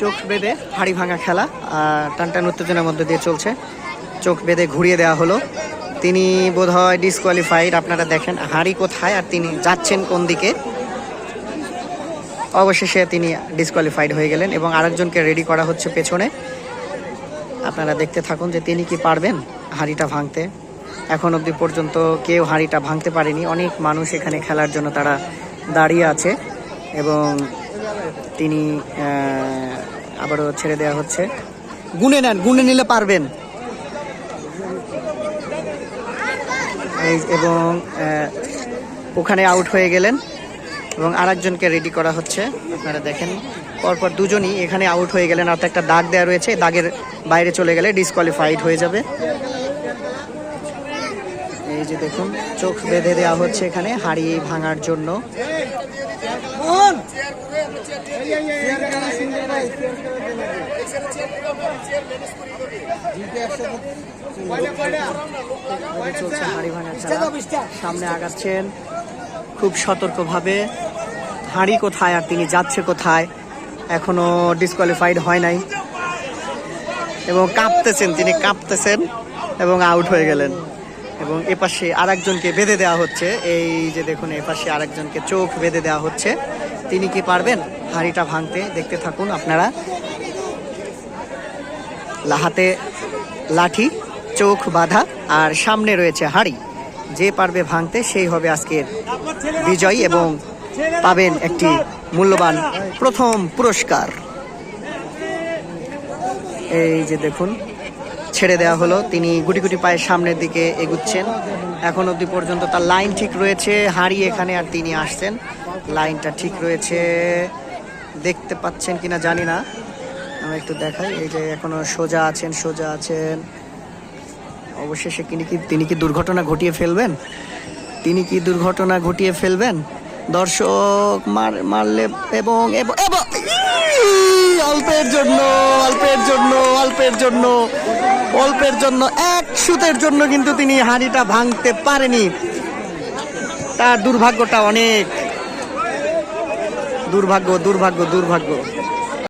চোখ বেঁধে হাড়ি ভাঙা খেলা টানটান উত্তেজনার মধ্যে দিয়ে চলছে। চোখ বেঁধে ঘুরিয়ে দেওয়া হলো। তিনি বোধহয় ডিসকোয়ালিফাইড আপনারা দেখেন হাড়ি কোথায় আর তিনি যাচ্ছেন কোন দিকে। অবশেষে তিনি ডিসকোয়ালিফাইড হয়ে গেলেন এবং আরেকজনকে রেডি করা হচ্ছে পেছনে। আপনারা দেখতে থাকুন যে তিনি কি পারবেন হাঁড়িটা ভাঙতে। এখন অবধি পর্যন্ত কেউ হাঁড়িটা ভাঙতে পারেনি। অনেক মানুষ এখানে খেলার জন্য তারা দাঁড়িয়ে আছে এবং তিনি আবারও ছেড়ে দেওয়া হচ্ছে। গুনে নেন, গুনে নিলে পারবেন। এবং ওখানে আউট হয়ে গেলেন এবং আরেকজনকে রেডি করা হচ্ছে। আপনারা দেখেন, পরপর দুজনই এখানে আউট হয়ে গেলেন। অর্থাৎ একটা দাগ দেওয়া রয়েছে দাগের বাইরে চলে গেলে ডিসকোয়ালিফাইড হয়ে যাবে। এই যে দেখুন, চোখ বেঁধে দেওয়া হচ্ছে এখানে হাড়ি ভাঙার জন্য। সামনে আগাচ্ছেন, খুব সতর্কভাবে। হাঁড়ি কোথায় আর তিনি যাচ্ছে কোথায়, এখনও ডিসকোয়ালিফাইড হয় নাই। এবং কাঁপতেছেন, তিনি কাঁপতেছেন এবং আউট হয়ে গেলেন। এবং এপাশে আরেকজনকে বেঁধে দেওয়া হচ্ছে। এই যে দেখুন, এপাশে আরেকজনকে চোখ বেঁধে দেওয়া হচ্ছে। তিনি কি পারবেন? হাঁড়িটা ভাঙতে দেখতে থাকুন আপনারা। হাতে লাঠি, চোখ বাঁধা, আর সামনে রয়েছে হাঁড়ি। যে পারবে ভাঙতে, সেই হবে আজকের বিজয়ী এবং পাবেন একটি মূল্যবান প্রথম পুরস্কার। এই যে দেখুন ছেড়ে দেওয়া হলো। তিনি গুটি গুটি পায়ে সামনের দিকে এগুচ্ছেন। এখন অবধি পর্যন্ত তার লাইন ঠিক রয়েছে। হাঁড়ি এখানে আর তিনি আসছেন। লাইনটা ঠিক রয়েছে। দেখতে পাচ্ছেন কিনা জানি না। আমি একটু দেখাই। এই যে এখনও সোজা আছেন সোজা আছেন। অবশেষে তিনি কি তিনি কি দুর্ঘটনা ঘটিয়ে ফেলবেন? তিনি কি দুর্ঘটনা ঘটিয়ে ফেলবেন? দর্শক, মার মারলে এবং! অল্পের জন্য অল্পের জন্য অল্পের জন্য। অল্পের জন্য, এক সুতের জন্য কিন্তু তিনি হাঁড়িটা ভাঙতে পারেনি। তার দুর্ভাগ্যটা অনেক। দুর্ভাগ্য দুর্ভাগ্য দুর্ভাগ্য।